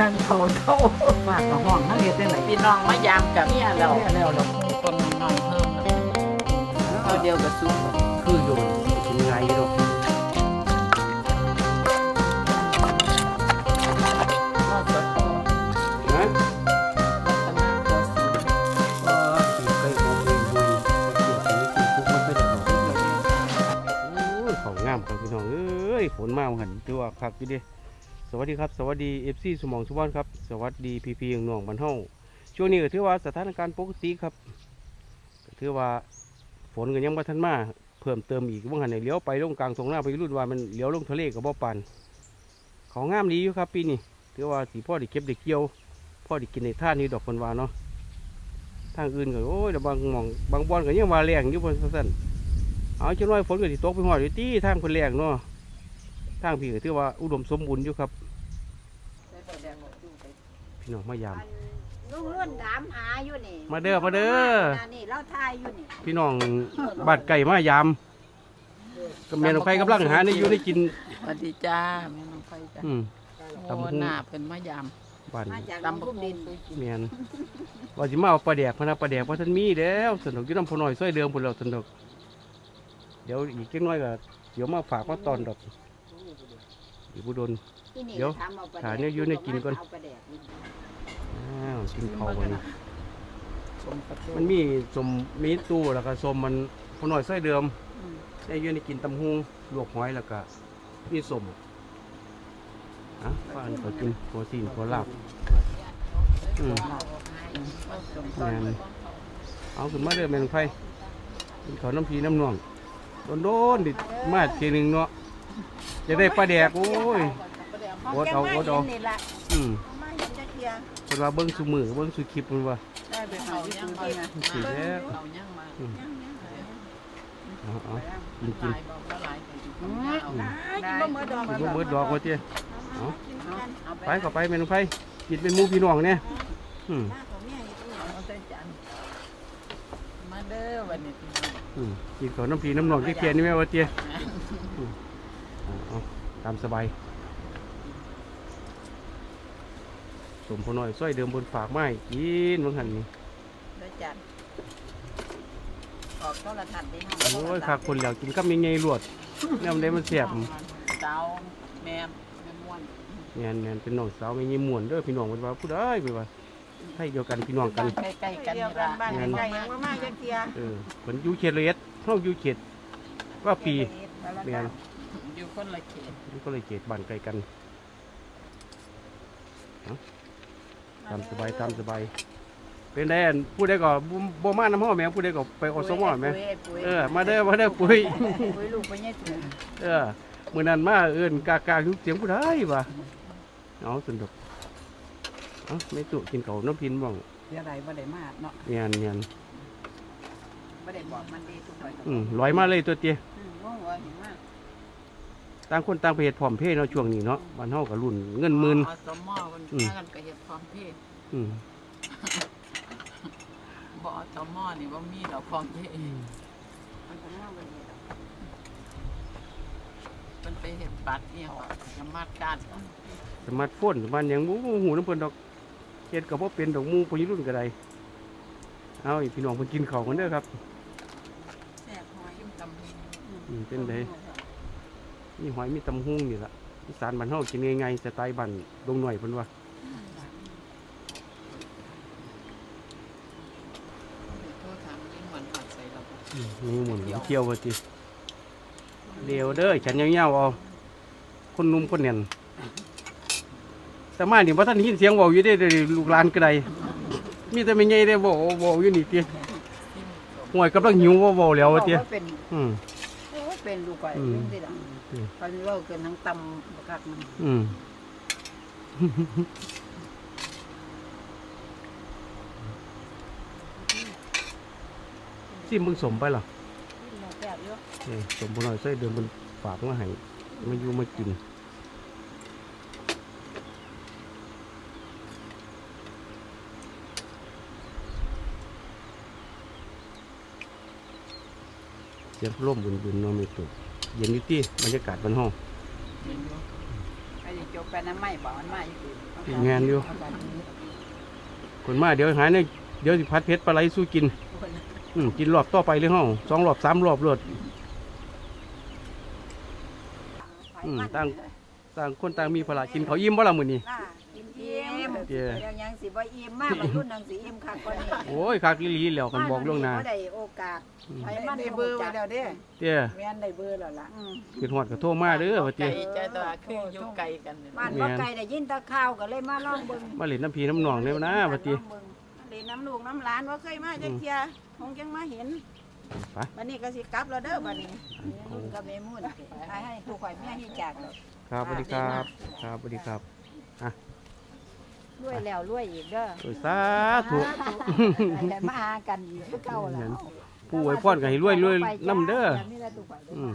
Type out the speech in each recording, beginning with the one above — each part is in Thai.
นั่งเขาเท่าฝากกับห้องนั่งเฮ็ดได้ไหนพี่น้องมายามกับเมียเราแล้วแล้วเราต้นน้อยเพิ่มแล้วเอาเดียวกับซุปคืออยู่กินไงดอกก็สดนะรัตนาโกสินทร์ก็กินไปหอมเลยบุยเกี่ยวกับกินทุกมันไปได้ดอกโอ้ยของงามครับพี่น้องเอ้ยฝนมาหันตัวคักอยู่เดิส วัสดีครับ สวัสดีเอฟซีสมองสุวรรณครับ สวัสดีพีพีของน้องบันเฮาช่วงนี้ก็ถือว่าสถานการณ์ปกติครับถือว่าฝนก็ยังบ่ทันมาเพิ่มเติมอีกว่างหันเนี่ยเลี้ยวไปลงกลางทงหน้าไปรุ่นว่ามันเลี้ยวลงทะเลกับบ่ปานของงามดีอยู่ครับปีนี้ถือว่าสีพ่อได้เก็บได้เกี่ยว พ่อได้กินในท่านี้ดอกคนวาเนาะทางอื่นก็โอ้ยแต่บางมองบางบอนก็ยังว่าแรงอยู่บนสั้นเอาจังน้อยฝนก็สิตกไปหอดอยู่ที่ทางคนแรงเนาะทางพี่ก็ถือว่าอุดมสมบูรณ์อยู่ครับ พี่น้องมายาม ลุงรุ่นถามหาอยู่นี่มาเด้อมาเด้อ นี่เราทายอยู่นี่พี่น้องบาดไก่มายามก็แม่นองไผกำลังหาในอยู่ในกิน สวัสดีจ้าแม่น้องไฟจ้าอืมโอ้หน้าเพิ่นมายามบ้านมาจากตำน้ำบัพุ่กมดิดินนแม่นว่าสิมาเอาปลาแดกพะนะปลาแดกเพราะท่านมีแล้วสนุกอยู่น้ำพอน้อยซอยเดิมพุ่นแล้วสนุกเดี๋ยวอีกจักหน้อยก็เดี๋ยวมาฝากมาตอนดอกอีกบุดนที่นี่ เดี๋ยวถามเอาปลาหาเนี่ยอยู่ในกินก่อนเาปลาแดกนี่อ้าวกินข้าววันนี้สมประตูมันมีสมมีตู้แล้วก็สมมันพอหน่อยไส้เดิมอืมได้ยืนกินตำหุงลวกหอยแล้วก็มีสมอะฟ้านก็กินหัวซีนหัวลาบอืมแม่นเอาขึ้นมาเด้อแม่นไฟกินข้าวน้ำพีน้ำนองโดนโดนๆดิมาทีหนึ่งเนาะจะได้ปลาแดกโอ้ย โอ๊ตเอาโอ๊ตเอานี่ละอืมมาเห็นจะเคลียร์เป็นว่าเบิ้งสุมือเบิ้งสุคลิปมันว่าได้ไปหาเขาที่ยังตู้มาเย็นสิแล้วเขายังมาอืมยังยังยังเอาเอากินกินลายบอกว่าลายไปอยู่ข้งหน้าเอาได้กินบ่เมื่อดอกกินบ่เบิดดอกว่าเจ้เอากินกันเอาไปก็ไปแม่นไผกินเป็นหมู่พี่น้องเนี่ยอืมหน้าของแม่อยู่ที่เอาใจจันมาเด้อวันนี้พี่น้องอืมกินข้าวน้ำพีน้ำนองที่เคียนนี่แม่ว่าเจ้เอาเอาตามสบาย สมพอน้อยซอยเดิมบนฝากไม้กินบางหันนี่ได้จัดออกโทรทัศน์ได้ห้องโอ้ยคักคนแล้วกินกับยังไงลวดแนวใดมันแซ่บสาวแม่แม่ม่วนแม่นแม่นเป็นน้องสาวไม่ยี่ม่วนเด้อพี่น้องเพิ่นว่าผู้ใดไปว่าให้เดียวกันพี่น้องกันใกล้ๆกันเดียวนี่กันละบ้านใกล้ๆยังมามาจะเคลียร์เออเพิ่นอยู่เขตละเอียดเฮาอยู่เขตว่าปีแม่นอยู่คนละเขตมันก็เลยเขตบ้านไกลกันเอา ตามสบายตามสบาย เป็นได้อันผู้ใดก็บ่บ่มาน้ำห้อแม่ผู้ใดก็ไปอสมอแม่เออมาเด้อมาเด้อปุ้ยปุ้ยลูกไปเนี่ยถึงเออมื้อนั้นมาเอิ้นกากาทุกเสียงผู้ใดวะเอาสนุกเอาไม่ตุกินข้าวน้ำพินบ้างเสียไรบ่ได้มากเนาะเนียนเนียนไม่ได้บอกมันดีทุกคนอืมลอยมาเลยตัวเตี้ยอืมว่าหัวเห็นมาก ต่างคนต่างไปเฮ็ดพร้อมเพศเนาะช่วงนี้เนาะบ้านเฮาก็รุ่นเงินหมื่น อสมอคนอืมแค่กันก็เฮ็ดพร้อมเพศอืมบ่อสมอนี่บ่มีดอกพร้อมเพศมันก็มาวันนี้ดอกมันไปเฮ็ดบัตรเนี่ยยามาดการสมาร์ทโฟนบ้านหยังบ่ฮู้น้ำเพิ่นดอกเฮ็ดก็บ่เป็นดอกหมู่ผู้รุ่นก็ได้เอาอีพี่น้องเพิ่นกินข้าวกันเด้อครับแสบหอยยิ้มตำอืมเป็นได มีหอยมีตำหุงนี่ล่ะอีสานบ้านเฮากินง่ายๆสไตล์บ้านดงหน่อยเพิ่นว่าโทษถามยิ่งหวนผัดใส่เราบ่อืมนี่หมุนเกี่ยวว่าติเดียวเด้อฉันยาวๆเอาคนหนุ่มคนแน่นแต่มานี่บ่ทันได้ยินเสียงเว้าอยู่เด้เดี๋ยวนี้ลูกหลานก็ได้มีแต่แม่ใหญ่ได้เว้าเว้าอยู่นี่ติห่วยกำลังหิวว่าเว้าแล้วว่าติเป็นอืมโอ้ยเป็นลูกไก่อืมเป็นสิล่ะอืม ตอนนี้ว่าเกินทั้งตำบักคักมันอืมซิมมึงสมไปเหรอแซ่บอยู่เอ้ยสมบูรณ์หน่อยใส่เดินบนฝากมาให้มาอยู่มากินเสียงร่มบุญบุญๆเนาะไม่ตก เย็นนิดที่บรรยากาศบนห้องเห็นบ่ใครจะจบไปน้ำไหม้บ่มันมาอยู่ดีงานอยู่คนมาเดี๋ยวหายในเดี๋ยวสิพัดเพชรปลาไหลสู้กินอืมกินรอบต่อไปเลยเฮาสองรอบสามรอบรวดอืมตั้งต่างคนต่างมีภาระกินเขาวอิ่มบ่ล่ะมื้อนี้ล่ะอิ่มอิ่ม เจ้เดี๋ยวยังสิบ่อิ่มมากบรรลุนังสิอิ่มคักกว่านี้โอ้ยคักอีหลีแล้วกันบอกล่วงหน้าบ่ได้โอกาสอืมไปไอ้มัมันนได้ได้เบเบออร์ร์ไว้ไว้แล้แล้ววเด้เด้ออเตี้ยแม่นได้เบอร์แล้วล่ะอืมคิดฮอดก็โทรมาเด้อว่าติใจเจ้าตัวคืออยู่ไกลกันนี่บ้านบ่ไกลได้ยินแตะข่าวก็เลยมาลองเบิ่งมาเล่นน้ำพีน้ำหนองเนี่ยนะว่าติลองเบิ่งเล่นน้ำลูกน้ำหลานว่าเคยมาจักเที่ยคงจังมาเห็นไปบัดนี้ก็สิกลับแล้วเด้อบัดนี้นุ่นกับแม่มุ่นให้ให้ผู้ข่อยเมียที่จากแล้วครับสวัสดีครับ ครับสวัสดีครับ รวยแล้วรวยอีกเด้อโอ้ยสาธุให้มาหากันอีกคือเก่าแล้วผู้อวยพรก็ให้รวยรวยนำเด้อแบบนี้แหละทุกข่อยเด้ออืม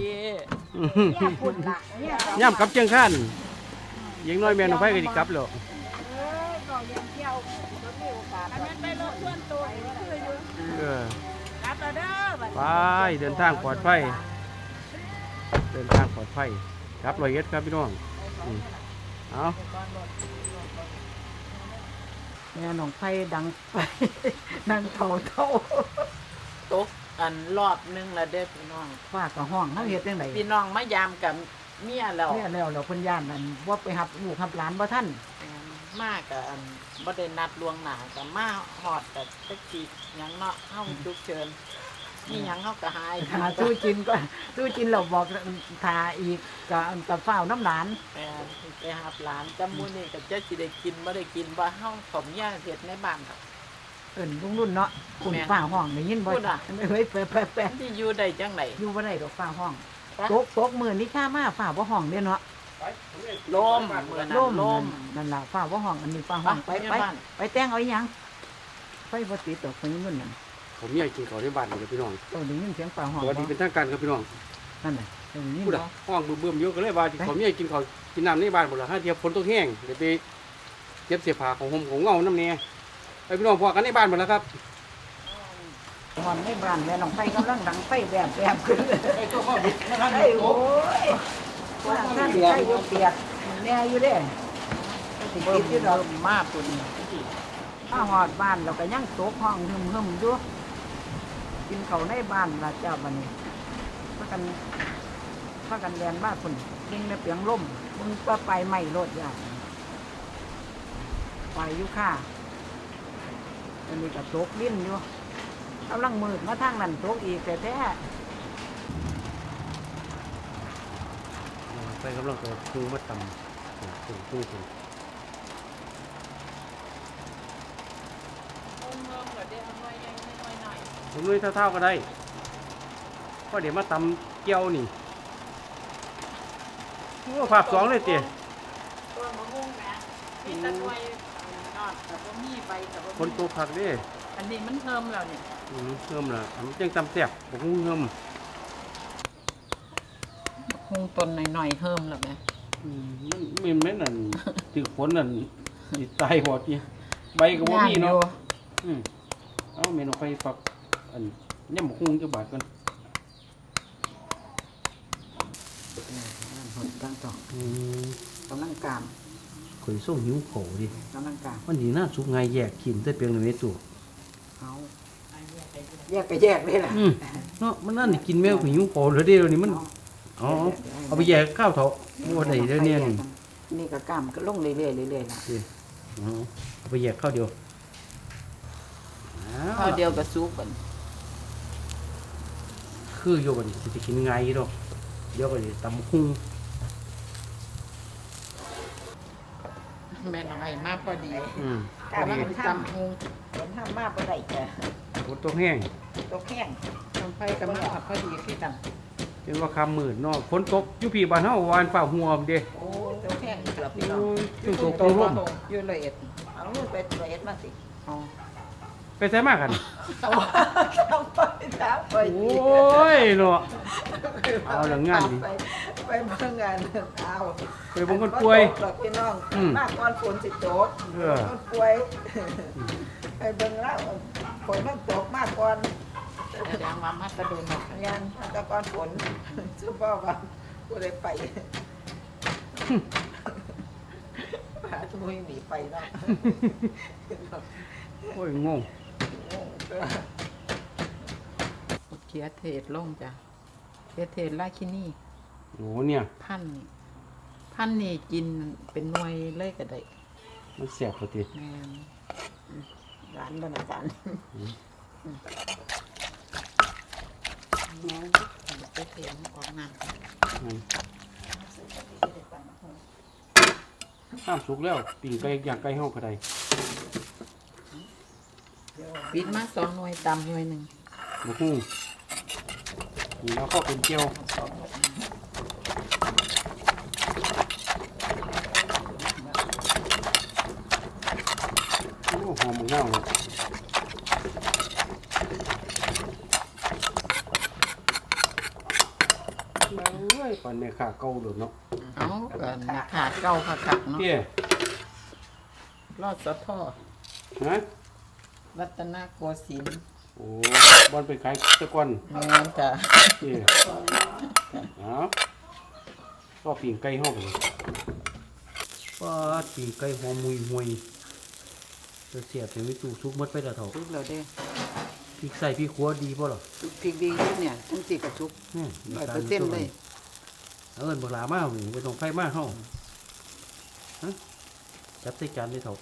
เย่เนี่ยพุ่นละเนี่ยย่ำกับเชียงข้านยิงน้อยแม่นองไฟก็สิกลับแล้วเอ้ยก็ยังเที่ยวบ่มีโอกาสอันนั้นไปรถส่วนตัวนี่คืออยู่เออกลับแล้วเด้อบัดไปเดินทางปลอดภัยเดินทางปลอดภัยครับร้อยเอ็ดครับพี่น้องอืม เอาแม่น้องไฟดังไปนั่งเท่าเท่าตกอันรอบหนึงแล้วเด้อพี่น้องฝากกับห้องเฮาเฮ็ดจังไดพี่น้องมายามกับเมียแล้วเนี่ยแล้วเราเพิ่นย่านนั่นว่าไปหับลูกหับหลานบ่ทันมากกับอันบ่ได้นัดล่วงหน้ากับมาฮอดกับตะกี้หยังเนาะเฮาฉุกเฉิ นมีหยังเฮาก็หายหาสู้กินก็สู้กินเราบอกทาอีกก็กับฝ้าวน้ำหลานแม่ไปหาหลานจำมูนี่ก็จะสิได้กินบ่ได้กินบ่เฮาผมย่างเฮ็ดในบ้านครับ เอิ้นลุงรุ่นเนาะคุณแม่นฝ้าห้องได้ยินบ่พูดอะ เฮ้ยแปะแปะที่อยู่ได้จังไดอยู่บ่ได้ดอกฝ้าห้องปะ ตกตกมื้อนี้ค่ามาฝ้าบ่ห้องเด้เนาะลมเมื่อนั้นล่มลม นั่นล่ะฝ้าบ่ห้องอันนี้ฝ้าห้องไปไปไป บ้าน ไปแต่งเอาอีหยังไฟบ่ติดดอกคนนี้นู่นนั่น ผมอยากกินข้าวในบ้านเลยพี่น้องต้องได้ยินเสียงฝ้าห้องสวัสดีบ่เป็นทางการครับพี่น้องนั่นน่ะต้องได้ยินพูดบ่อะห้องเบิ่มๆอยู่ก็เลยว่าที่ผมอยากกินข้าวกินน้ำในบ้านหมดละห้าเทียบฝนตกแห้งเดี๋ยวไปเก็บเสียผ้าของผมของเงาน้ำเนี่ยไปพี่น้องพอกันในบ้านหมดแล้วครับหอนในบ้านแม่น้องไฟกำลังดังไฟแบบแบบขึ้นเลยไอ้ตัวข้าวบิดมาทางไอ้โอ้ยว่าท่านไฟอยู่เปียกแน่อยู่เด้สิเบิ่ติมดอยู่ดอกเบิ่มมาปุ่นถ้าหอดบ้านเราก็ยังตกห้องหึมหึมๆอยู่ กินเขาในบ้านละเจ้าบันนี้พากันพากันแดนบ้านคนยิงในเปียงล่มมึงก็ไปไม่รถยากไปอยู่ค่าอันนี้ก็ตกลิ้นอยู่กำลังมืดมาทางนั้นโตกอีกแต่แท้ไปกำลังจะคูมาตำคูคูคูเบิ่มเบิ่มก็ได้เอาไว้ยังน้อยหน่อย ผมนุ้ยเท่าๆก็ได้เพราะเดี๋ยวมาตำเกี๊ยวนี่โอ้ภาพสองเลยเตี๋ยตัวมะม่วงแหมมีแตะนวยนอดกับบ่มีใบกับบ่คนมีตัวผักเด้อันนี้มันเพิ่มแล้วนี่อืมเพิ่มละทำจังตำแซ่บผมเพิ่มคงต้นหน่อยๆเพิ่มแล้วแหมอืมมันมันแม่นนั่นถือฝนนั่นสิตายหอดนี่ใบก็บ่มีเนาะอืมเอาเมนูไปฝัก อันย่ำบักหุ่งจะบาดกันหดตั้งต่ออืมกำลังกามข่อยส่งหิวโขดิกำลังกามมันดีน่าสุกไงายแยกขินแต่เพียงในตู้เอาแยกไปแยกเลยล่ะอืมเนาะมันนั่นนี่กินแมวหิวโขเหลือเดียวนี่มันอ๋อเอาไปแยกข้าวเถาะบ่ได้เด้อเนี่ยนี่นี่ก็กามก็ลงเรื่อยๆเรื่อยๆล่ะอ๋อเอาไปแยกข้าวเดียวอ้ข้าวเดียวก็สุกบัด คืออยู่บัดนี้สิไปกินไงายอยู่ดอกเดี๋ยวก็สิตำคุ้งแม่น้อยมาพอดีอืมพกาอมดีมันทำหูเห็นทำมากบ่ได้จ้ะฝนตกแห้งตกแห้งทำไฟกับมีพอดีคือกันเป็นว่าคำมืดเนาะฝนตกอยู่พี่บ้านเฮาวานฝ่าหัวมเด้โอ้ตกแห้งอีกแล้วพี่น้องโอ้ยจุตกตัวร่มอยู่ละเอียดเอาลูกไปละเอียดมาสิเอา ไปใส่มากกันเอาทำไปถามไปโอ้ยเนาะ เอาหลังงานดิไปไปเบิ่งงานเอาไปเบางคนป่วยอันบ่ตกหรอกพี่น้องอืมมากก่อนฝนสิตกเออ คนป่วยไปเบิ่งแล้วฝนมันตกมากก่อนแสดงว่ามาตะโดนงานแตะก่อนฝนสุบ่ว่ากูได้ไปพาทุยหนีไปแล้วโอ้ยงง เคียเทศลงจ้ะเคียเทศราชินี่โอ้เนี่ย พันนี่พันนี่กินเป็นหน่วยเลยก็ได้มันแสบปกติแม่นร้านบรรจารย์น้องไปเทนออกน้ำอืมข้ามสุกแล้วปิ่งไก่ย่างไก่ห้องกระได ปิดมาสองหน่วยตำหน่วยหนึ่งมาหุ้งนี่แล้วก็เป็นเจียวโอ้หอมหมกเน่าเลยเอ้ยปันเนี่ยขาเก่าโดดเนาะเอาก็นักขาดเก้าขาขักเนาะเตี้ยรอดสะท่อฮะ รัตนโกสินทร์โอ้บอลไปขายตะกอนแม่นจ้ะเตี้ยเอาก็ปิ่งไก่ห้องเลยป้าดปิ่งไก่หอมมุยมุยจะเสียบถึงวิตูซุกหมดไปแล้วเถอะทุกเราได้พริกใส่พริกขัวดีป่ะหรอพริกดีอยู่เนี่ยทั้งสี่กระชุกอืมร้อยเปอร์เซ็นต์เลย เอาเอินบักหลามาหนิไปตรงไฟมาเฮาฮะจับใส่จานได้เถอะ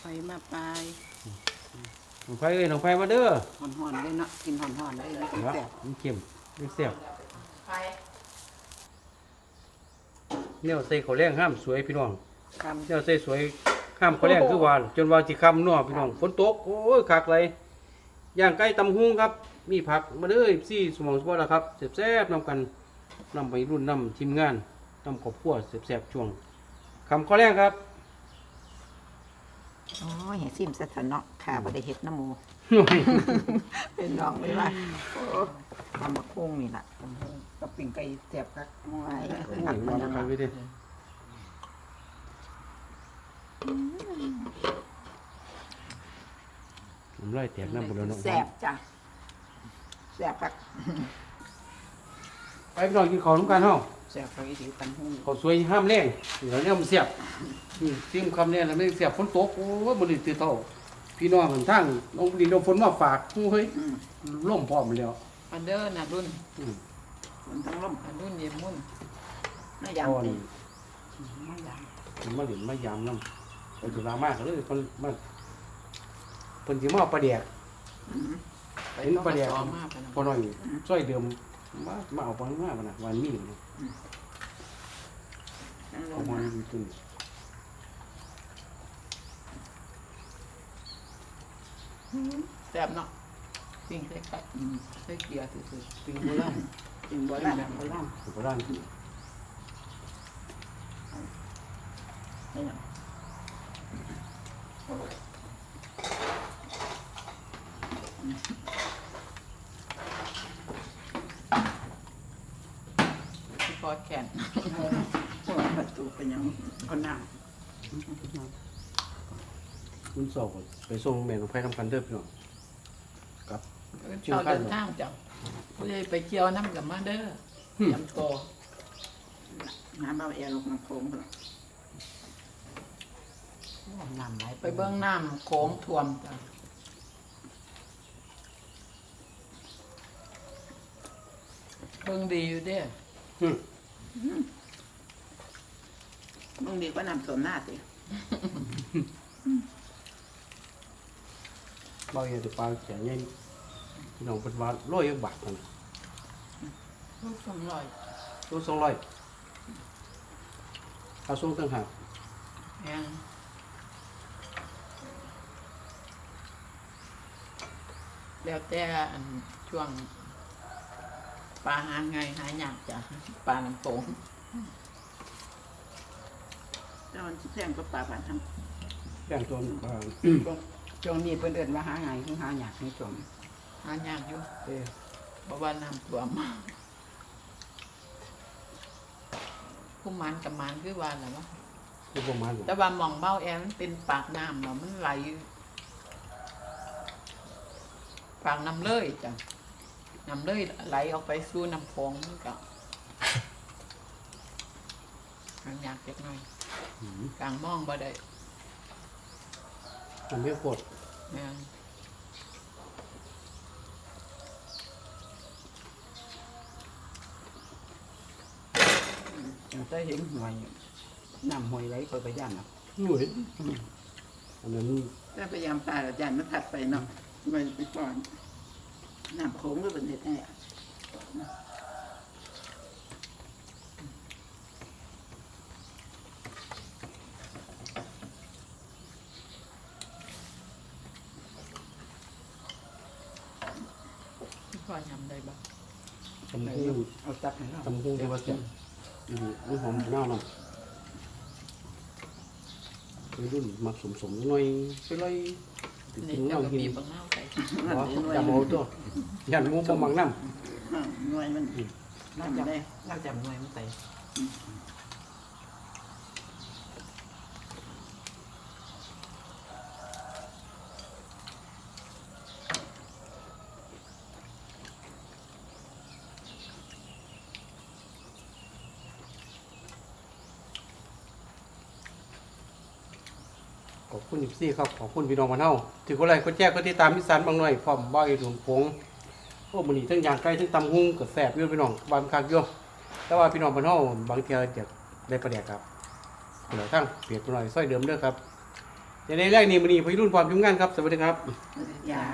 ไฟ มาปลายน้องไฟเอ้ยน้องไฟมาเด้อห่อนๆเลยเนาะกินห่อนๆเลยนี่เดี๋ยวแซ่บมันเค็มมันเสียบไปเนี่ยใส่ข้าวแรงห้ามสวยพี่น้องคำเนี่ยใส่สวยห้ามข้าวแรงคือหวาน จนว่าสิคำเนาะพี่น้องฝนตกโอ้ยคักเลยย่างไก่ตำหุงครับ มีผักมาเด้อซี่สมองสมบัติแล้วครับแซ่บๆนำกันนำไปรุ่นนำทีมงานนำครอบครัวแซ่บๆช่วงคำข้าวแรงครับ โอ้ยเห็นซิมสะเนาะขาบ่ได้เฮ็ดน้ำหมูเป็นดอกเลยว่าโอ้ทำมาคุ้งนี่ล่ะกับปิ่งไก่แซ่บคักโอ้ยโอ้ยผักมัมานแล้วครับพี่เด้ผมไล่แตกน้ำบุญแล้วเนาะแซ่บจ้ะแซ่บคัก ไปพี่น้องกินข้าวน้ำกันเฮา แซ่บคักอีดีตันหุ้งข้าวสวยห้ามแรงเดี๋ยวเนี่ยมันเสียบอืมซิมคำเนี่ยแล้วไม่เสียบฝนตกโอ้ยบ่ได้ตื่นเท่าพี่น้องกันทั้งน้องดินน้องฝนมาฝากโอ้ยอืมล่มพร้อมแล้ว อันเดอร์นะรุ่นอืม มันทั้งลมอันรุ่นเยี่ยมมุ่นไม่ยางอ่อนติไม่ยางมาหลินมายามน้ำไปจุฬามากเลยเพิ่นมาเพิ่นสิมาเอาปลาแดก อืมไปเห็นต้องปลาแดกซ้อมมากไปนะพอน้อยซอยเดิมมามาเอาปลามาปะนะวันมีดนะ ทั้งลเอามมาอยู่ตึ้งแซ่บเนาะปิ้งใส่ไก่อืมใส่เกลือซื่อตึ้งโบราณกินบ่ได้โบราณโบราณนี่น่ะ ๆที่พอแขน พวกประตูเป็นหยังคนนั่ง คุณสอบไปส่งแม่น้องไผทำกันเด้อพี่น้องครับเชื่อเรากันเดินทางจ้ะผู้ใหญ่ไปเกี่ยวน้ำกับมาเด้ออืมยำโตน้ำเบาแอร์ลงน้ำโค้งพุ่นล่ะน้ำไหลไปเบื้องน้ำโค้งท่วมจ้ะเบิ่งดีอยู่เด้ออืมมึงดีกว่าน้ำสมหน้าติ เบาอย่าติปลาแข็งใหญ่พี่น้องเป็นว่าร้อยบาทเท่านั้นลูกสมลอยตัวสองร้อยเอาส่งต่างหากแพงแล้วแต่อันช่วงปลาหาไงหายากจ้ะปลาน้ำโขงแต่มันสิแพงกว่าปลาบ้านทแบ่งตัวอ่าำ ช่วงนี้เพิ่นเอิ้นว่าหาไงายคือหาหยากนี่จมหายากอยู่เอ้ยเพราะว่าน้ำท่วมผู้มันกับมันคือว่าอะไรวะคือประมาณแต่ว่าหมองเบ้าแอมนเป็นปากน้ำเนาะมันไหลปากน้ำเลยจ้ะน้ำเลยไหลออกไปสู่น้ำโขงมันก็ทางยากเล็กน้อยอืมกลางมองบ่ได้ มันไม่โคตรแม่นถ้าเห็นหวยน้ำหวยไหลคอยไปย่านเนาะหน่วยอันนั้นถ้าพยายามตายแล้วย่านมันถัดไปเนาะไปไปก่อนน้ำโค้งก็เป็นเด็ดแน่ ที่พ่อยำได้บ่ ตำหุ้งเอาตับให้เราตำหุ้งที่ว่าเสียอืมมันหอมเน่าหน่อยไปรุ่นมาสมสมๆหน่อยไปเลยถึงนี่เจ้าเน่าก็กินบีบบังเน่าใส่นั่นอ๋อเห็นหน่วยจำเอาตัวยันงูบมังน้ำหน่วยมันน่าจะได้น่าจะหน่วยมันใส่ คุณอิบซี่ครับขอบคุณพี่น้องมานเฮาถือว่าอะไรก็แจ้งก็ติดตามพิสานบางหน่อยพร้อมบ่อยหลวงพงโอ้มื้อนี้ทั้งยางไก่ทั้งตำหุ้งก็แสบอยู่พี่น้องบางคักอยู่แต่ว่าพี่น้องมานเฮาบางเทื่อจะได้ประเดี๋ยครับเดี๋ยวทั้งเปลี่ยนไปหน่อยสร้อยเดิมเด้อครับอย่างในแรกนี้มื้อนี้พี่รุ่นความยุ่งานครับสวัสดีครับยา